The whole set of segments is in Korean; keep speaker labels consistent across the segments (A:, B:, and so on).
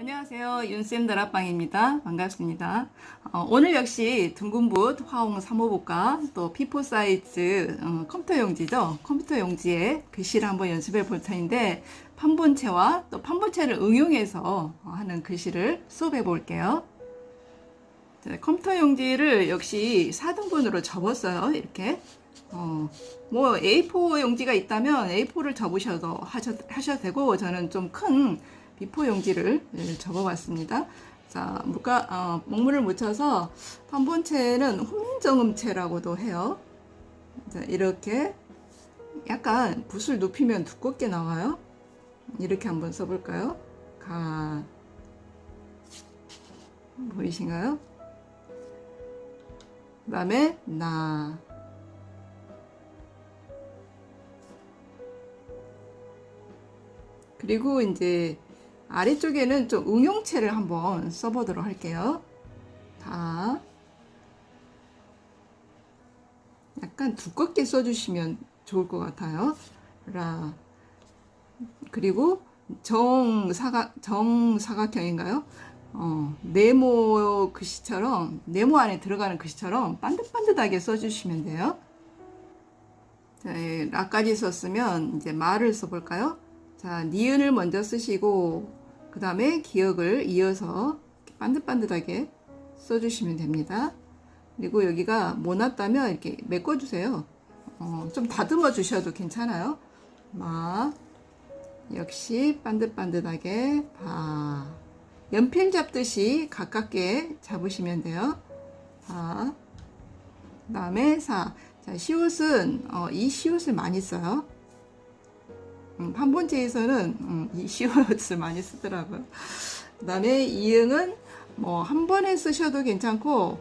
A: 안녕하세요. 윤쌤 다락방입니다. 반갑습니다. 어, 오늘 역시 둥근붓 화홍 3호부과 또 피포 사이즈 어, 컴퓨터 용지죠. 컴퓨터 용지에 글씨를 한번 연습해 볼 터인데 판본체와 또 판본체를 응용해서 어, 하는 글씨를 수업해 볼게요. 자, 컴퓨터 용지를 역시 4등분으로 접었어요. 이렇게. 어, 뭐 A4 용지가 있다면 A4를 접으셔도 하셔, 하셔도 되고 저는 좀큰 B4 용지를 예, 접어봤습니다. 자, 물가, 어, 목물을 묻혀서 판본체는 훈민정음체라고도 해요. 자, 이렇게 약간 붓을 눕히면 두껍게 나와요. 이렇게 한번 써볼까요? 가 보이신가요? 그 다음에 나 그리고 이제 아래쪽에는 좀 응용체를 한번 써보도록 할게요. 다 약간 두껍게 써주시면 좋을 것 같아요. 라 그리고 정사각 정사각형인가요? 어, 네모 글씨처럼 네모 안에 들어가는 글씨처럼 반듯반듯하게 써주시면 돼요. 자, 예, 라까지 썼으면 이제 말을 써볼까요? 자, 니은을 먼저 쓰시고 그 다음에 기억을 이어서 반듯반듯하게 써주시면 됩니다. 그리고 여기가 모났다면 이렇게 메꿔주세요. 어, 좀 다듬어 주셔도 괜찮아요. 마 역시 반듯반듯하게 바 연필 잡듯이 가깝게 잡으시면 돼요. 바 그다음에 사. 자, 시옷은 어, 이 시옷을 많이 써요. 음, 판본체에서는 음, 이 시옷을 많이 쓰더라고요. 그 다음에 이응은 뭐 한 번에 쓰셔도 괜찮고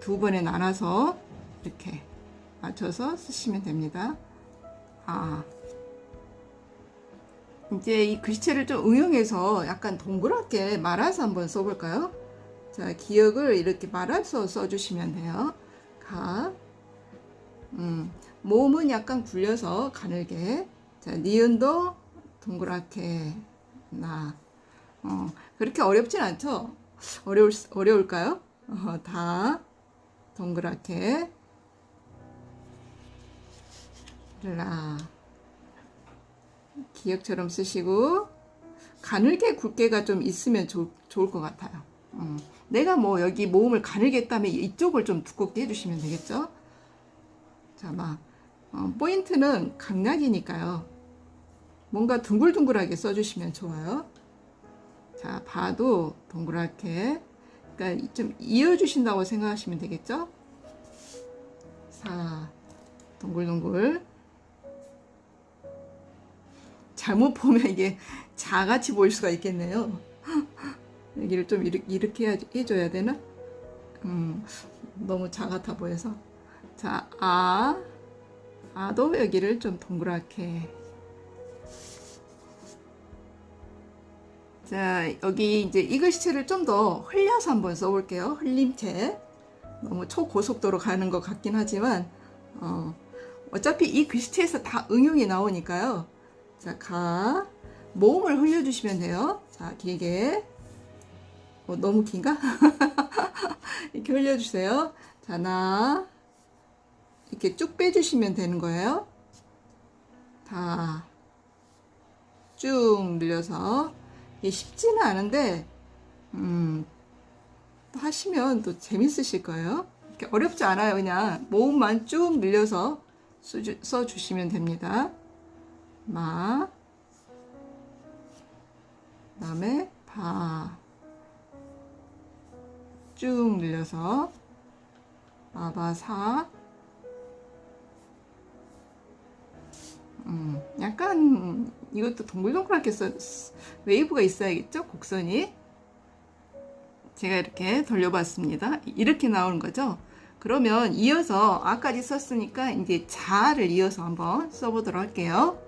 A: 두 번에 나눠서 이렇게 맞춰서 쓰시면 됩니다. 아. 이제 이 글씨체를 좀 응용해서 약간 동그랗게 말아서 한번 써볼까요? 자, 기억을 이렇게 말아서 써주시면 돼요. 가, 음, 몸은 약간 굴려서 가늘게. 자, 니은도 동그랗게 나. 어, 그렇게 어렵진 않죠? 어려울, 어려울까요? 어, 다 동그랗게 라. 기억처럼 쓰시고 가늘게 굵게가 좀 있으면 좋, 좋을 것 같아요. 음. 내가 뭐 여기 모음을 가늘게 했다면 이쪽을 좀 두껍게 해주시면 되겠죠? 자, 막 어, 포인트는 강약이니까요. 뭔가 둥글둥글하게 써주시면 좋아요. 자, 봐도 동그랗게 그러니까 좀 이어주신다고 생각하시면 되겠죠? 사 동글동글 잘못 보면 이게 자같이 보일 수가 있겠네요. 여기를 좀 이렇게, 이렇게 해줘야 되나? 음, 너무 자 같아 보여서. 자, 아, 아도 여기를 좀 동그랗게. 자, 여기 이제 이 글씨체를 좀 더 흘려서 한번 써볼게요. 흘림체. 너무 초고속도로 가는 것 같긴 하지만, 어, 어차피 이 글씨체에서 다 응용이 나오니까요. 자, 가. 모음을 흘려주시면 돼요. 자, 길게. 어, 너무 긴가? 이렇게 흘려주세요. 자, 나. 이렇게 쭉 빼주시면 되는 거예요. 다. 쭉 늘려서. 이게 쉽지는 않은데, 음, 또 하시면 또 재밌으실 거예요. 이렇게 어렵지 않아요. 그냥 모음만 쭉 늘려서 써주, 써주시면 됩니다. 마, 그 다음에 바, 쭉 늘려서 마바사, 음, 약간 이것도 동글동글하게 써, 웨이브가 있어야겠죠? 곡선이. 제가 이렇게 돌려봤습니다. 이렇게 나오는 거죠? 그러면 이어서 아까지 썼으니까 이제 자를 이어서 한번 써보도록 할게요.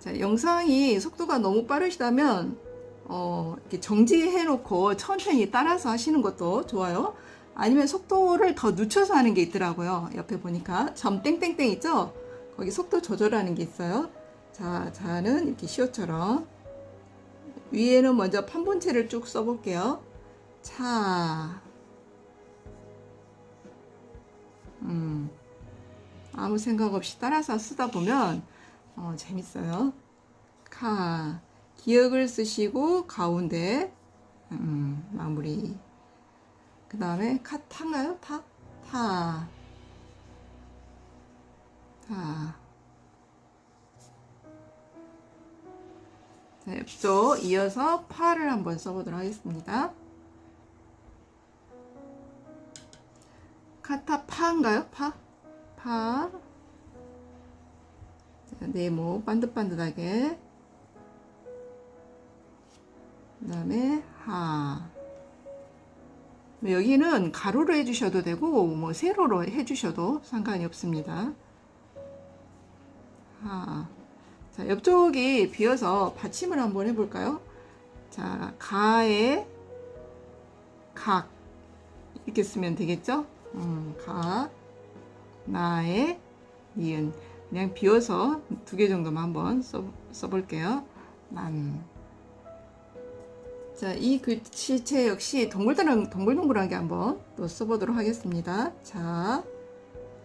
A: 자, 영상이 속도가 너무 빠르시다면 어, 이렇게 정지해 놓고 천천히 따라서 하시는 것도 좋아요. 아니면 속도를 더 늦춰서 하는 게 있더라고요. 옆에 보니까 점 땡땡땡 있죠? 거기 속도 조절하는 게 있어요. 자, 자는 이렇게 시옷처럼 위에는 먼저 판본체를 쭉 써볼게요. 차. 음. 아무 생각 없이 따라서 쓰다 보면 어, 재밌어요. 카. 기억을 쓰시고 가운데 음, 마무리. 그 다음에 카 타인가요? 타? 타. 타. 자, 옆쪽 이어서 파를 한번 써보도록 하겠습니다. 카타 파인가요? 파? 파. 자, 네모 반듯반듯하게. 그 다음에 하. 뭐 여기는 가로로 해주셔도 되고 뭐 세로로 해주셔도 상관이 없습니다. 하. 자, 옆쪽이 비어서 받침을 한번 해볼까요? 자, 가에 각 이렇게 쓰면 되겠죠? 음, 각 나의 니은 그냥 비워서 두 개 정도만 한번 써, 써볼게요. 난. 자, 이 글씨체 역시 동글동글, 동글동글하게 한번 또 써보도록 하겠습니다. 자,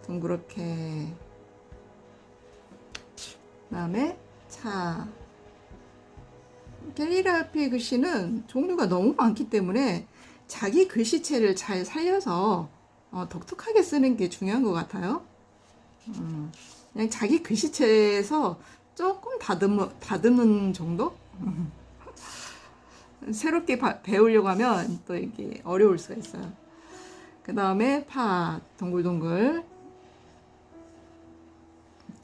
A: 둥그렇게. 그 다음에 차. 캘리그라피 글씨는 종류가 너무 많기 때문에 자기 글씨체를 잘 살려서 어, 독특하게 쓰는 게 중요한 것 같아요. 음, 그냥 자기 글씨체에서 조금 다듬, 다듬는 정도? 새롭게 바- 배우려고 하면 또 이게 어려울 수가 있어요. 그 다음에 파, 동글동글.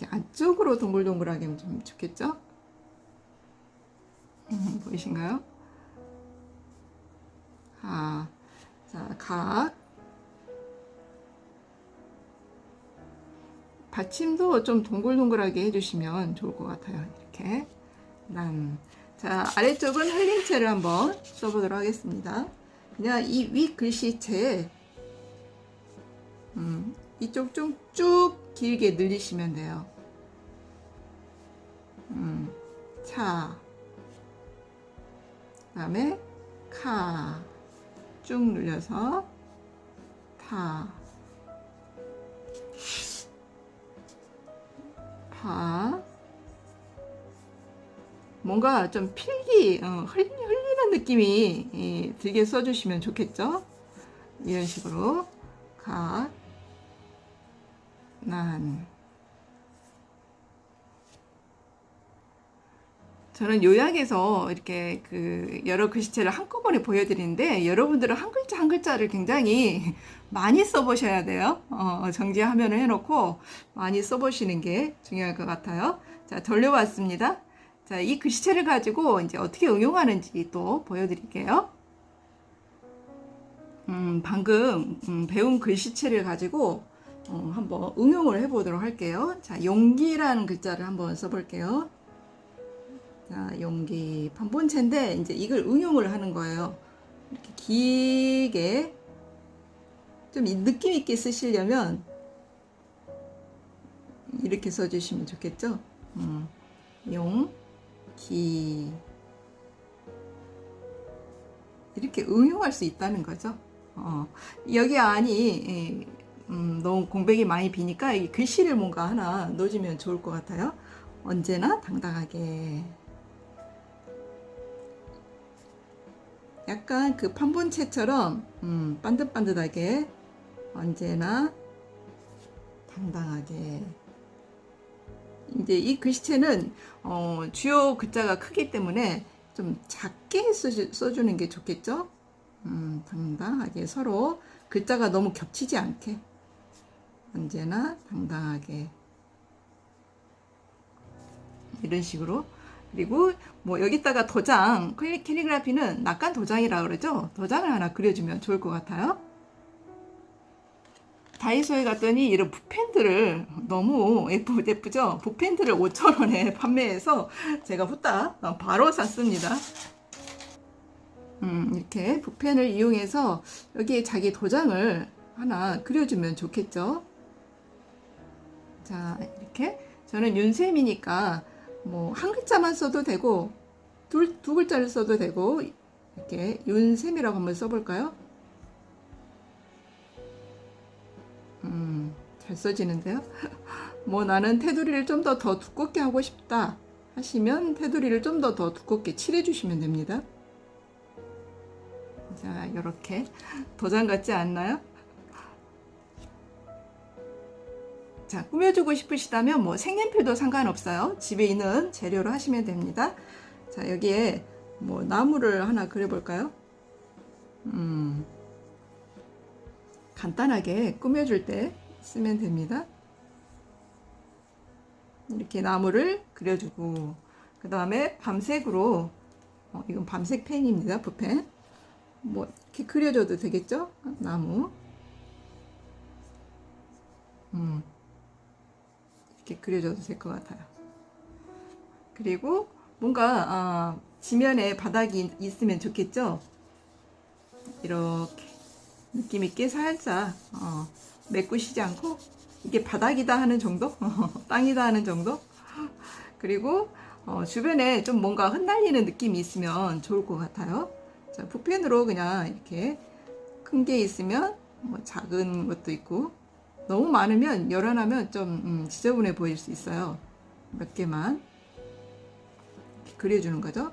A: 안쪽으로 동글동글하게 하면 좀 좋겠죠? 음, 보이신가요? 아, 자, 각. 받침도 좀 동글동글하게 해주시면 좋을 것 같아요. 이렇게. 난. 자, 아래쪽은 흘림체를 한번 써보도록 하겠습니다. 그냥 이위 글씨체에, 음, 이쪽 좀 쭉 길게 늘리시면 돼요. 음, 차. 그 다음에 카. 쭉 늘려서 타. 파. 뭔가 좀 필기, 어, 흘리, 흘리는 느낌이 예, 들게 써주시면 좋겠죠? 이런 식으로. 각. 저는 요약해서 이렇게 그 여러 글씨체를 한꺼번에 보여드리는데 여러분들은 한 글자 한 글자를 굉장히 많이 써보셔야 돼요. 어, 정지 화면을 해놓고 많이 써보시는 게 중요할 것 같아요. 자, 돌려왔습니다. 자, 이 글씨체를 가지고 이제 어떻게 응용하는지 또 보여드릴게요. 음, 방금 음, 배운 글씨체를 가지고 어, 한번 응용을 해보도록 할게요. 자, 용기라는 글자를 한번 써볼게요. 자, 용기 판본체인데 이제 이걸 응용을 하는 거예요. 이렇게 길게 좀 느낌 있게 쓰시려면 이렇게 써주시면 좋겠죠. 음, 용, 기 이렇게 응용할 수 있다는 거죠. 어, 여기 안이 예, 음, 너무 공백이 많이 비니까 이 글씨를 뭔가 하나 넣어주면 좋을 것 같아요. 언제나 당당하게. 약간 그 판본체처럼 음, 반듯반듯하게 언제나 당당하게. 이제 이 글씨체는 어, 주요 글자가 크기 때문에 좀 작게 써주, 써주는 게 좋겠죠? 음, 당당하게 서로 글자가 너무 겹치지 않게 언제나 당당하게 이런 식으로 그리고 뭐 여기다가 도장 캘리- 캘리그라피는 낙관 도장이라 그러죠? 도장을 하나 그려주면 좋을 것 같아요. 다이소에 갔더니 이런 붓펜들을 너무 예쁘, 예쁘죠? 붓펜들을 5천원에 판매해서 제가 후딱 어, 바로 샀습니다. 음, 이렇게 붓펜을 이용해서 여기에 자기 도장을 하나 그려주면 좋겠죠. 자, 이렇게. 저는 윤쌤이니까 뭐 한 글자만 써도 되고 둘, 두 글자를 써도 되고 이렇게 윤샘이라고 한번 써볼까요? 음, 잘 써지는데요. 뭐 나는 테두리를 좀 더 더 두껍게 하고 싶다 하시면 테두리를 좀 더 더 두껍게 칠해 주시면 됩니다. 자, 이렇게 도장 같지 않나요? 자, 꾸며주고 싶으시다면 뭐 색연필도 상관없어요. 집에 있는 재료로 하시면 됩니다. 자, 여기에 뭐 나무를 하나 그려볼까요? 음, 간단하게 꾸며줄 때 쓰면 됩니다. 이렇게 나무를 그려주고 그 다음에 밤색으로 어, 이건 밤색 펜입니다. 붓펜 뭐 이렇게 그려줘도 되겠죠? 나무 음, 이렇게 그려줘도 될 것 같아요. 그리고 뭔가 아, 지면에 바닥이 있으면 좋겠죠? 이렇게 느낌 있게 살짝 어, 메꾸시지 않고 이게 바닥이다 하는 정도, 땅이다 하는 정도. 그리고 어, 주변에 좀 뭔가 흩날리는 느낌이 있으면 좋을 것 같아요. 자, 붓펜으로 그냥 이렇게 큰 게 있으면 뭐 작은 것도 있고 너무 많으면 열어나면 좀 음, 지저분해 보일 수 있어요. 몇 개만 그려주는 거죠.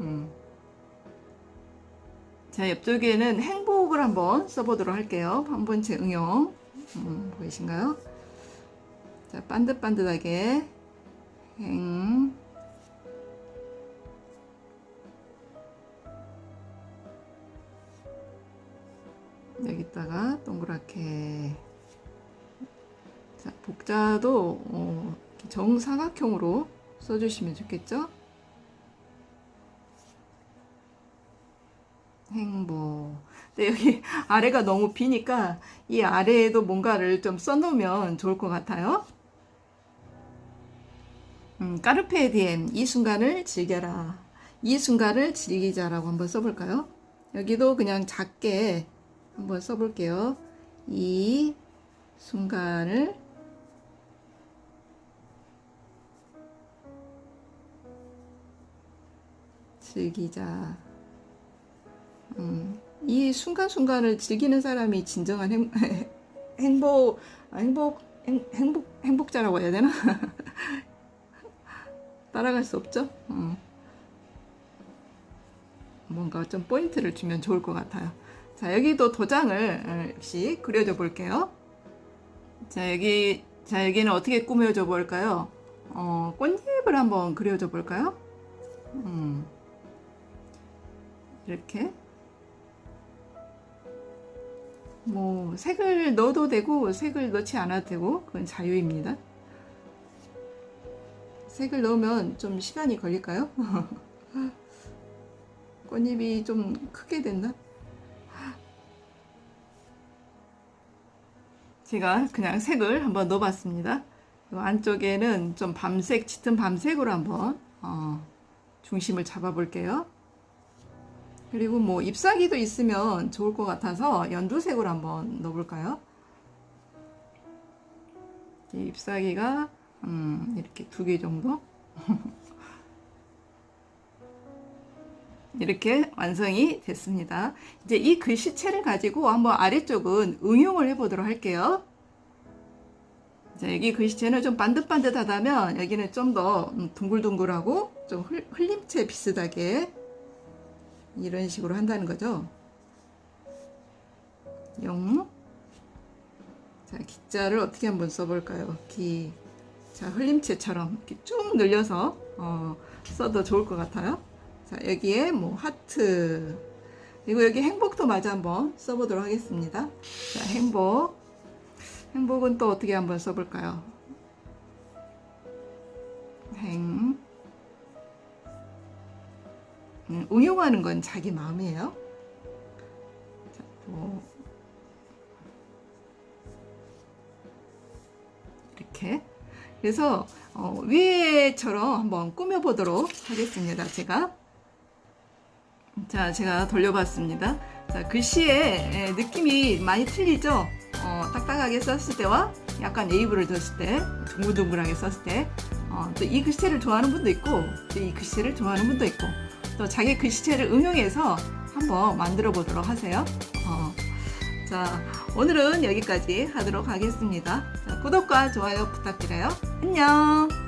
A: 음. 자, 옆쪽에는 행복을 한번 써보도록 할게요. 한 번째 응용. 음, 보이신가요? 자, 반듯반듯하게 행. 여기다가 동그랗게 자, 복자도 어, 정사각형으로 써주시면 좋겠죠? 행복. 근데 여기 아래가 너무 비니까 이 아래에도 뭔가를 좀 써놓으면 좋을 것 같아요. 음, 까르페 디엠 이 순간을 즐겨라. 이 순간을 즐기자라고 한번 써볼까요? 여기도 그냥 작게 한번 써볼게요. 이 순간을 즐기자. 음, 이 순간순간을 즐기는 사람이 진정한 행, 행복, 아, 행복, 행, 행복, 행복자라고 해야 되나? 따라갈 수 없죠? 음. 뭔가 좀 포인트를 주면 좋을 것 같아요. 자, 여기도 도장을 어, 역시 그려줘 볼게요. 자, 여기, 자, 여기는 어떻게 꾸며줘 볼까요? 어, 꽃잎을 한번 그려줘 볼까요? 음. 이렇게. 뭐 색을 넣어도 되고 색을 넣지 않아도 되고 그건 자유입니다. 색을 넣으면 좀 시간이 걸릴까요? 꽃잎이 좀 크게 됐나? 제가 그냥 색을 한번 넣어봤습니다. 요 안쪽에는 좀 밤색, 짙은 밤색으로 한번 어, 중심을 잡아볼게요. 그리고 뭐 잎사귀도 있으면 좋을 것 같아서 연두색으로 한번 넣어볼까요? 이 잎사귀가 음, 이렇게 두 개 정도 이렇게 완성이 됐습니다. 이제 이 글씨체를 가지고 한번 아래쪽은 응용을 해보도록 할게요. 자, 여기 글씨체는 좀 반듯반듯하다면 여기는 좀 더 둥글둥글하고 좀 흘, 흘림체 비슷하게 이런 식으로 한다는 거죠. 영. 자, 기자를 어떻게 한번 써볼까요? 기. 자, 흘림체처럼 이렇게 쭉 늘려서 어, 써도 좋을 것 같아요. 자, 여기에 뭐 하트. 그리고 여기 행복도 마저 한번 써보도록 하겠습니다. 자, 행복. 행복은 또 어떻게 한번 써볼까요? 행. 음, 응용하는 건 자기 마음이에요. 자, 또 이렇게 그래서 어, 위에처럼 한번 꾸며보도록 하겠습니다. 제가 자 제가 돌려봤습니다. 자 글씨의 에, 느낌이 많이 틀리죠? 어, 딱딱하게 썼을 때와 약간 웨이브를 뒀을 때 둥글둥글하게 썼을 때 어, 또 이 글씨체를 좋아하는 분도 있고 또 이 글씨체를 좋아하는 분도 있고 또 자기 글씨체를 응용해서 한번 만들어 보도록 하세요. 어, 자, 오늘은 여기까지 하도록 하겠습니다. 자, 구독과 좋아요 부탁드려요. 안녕!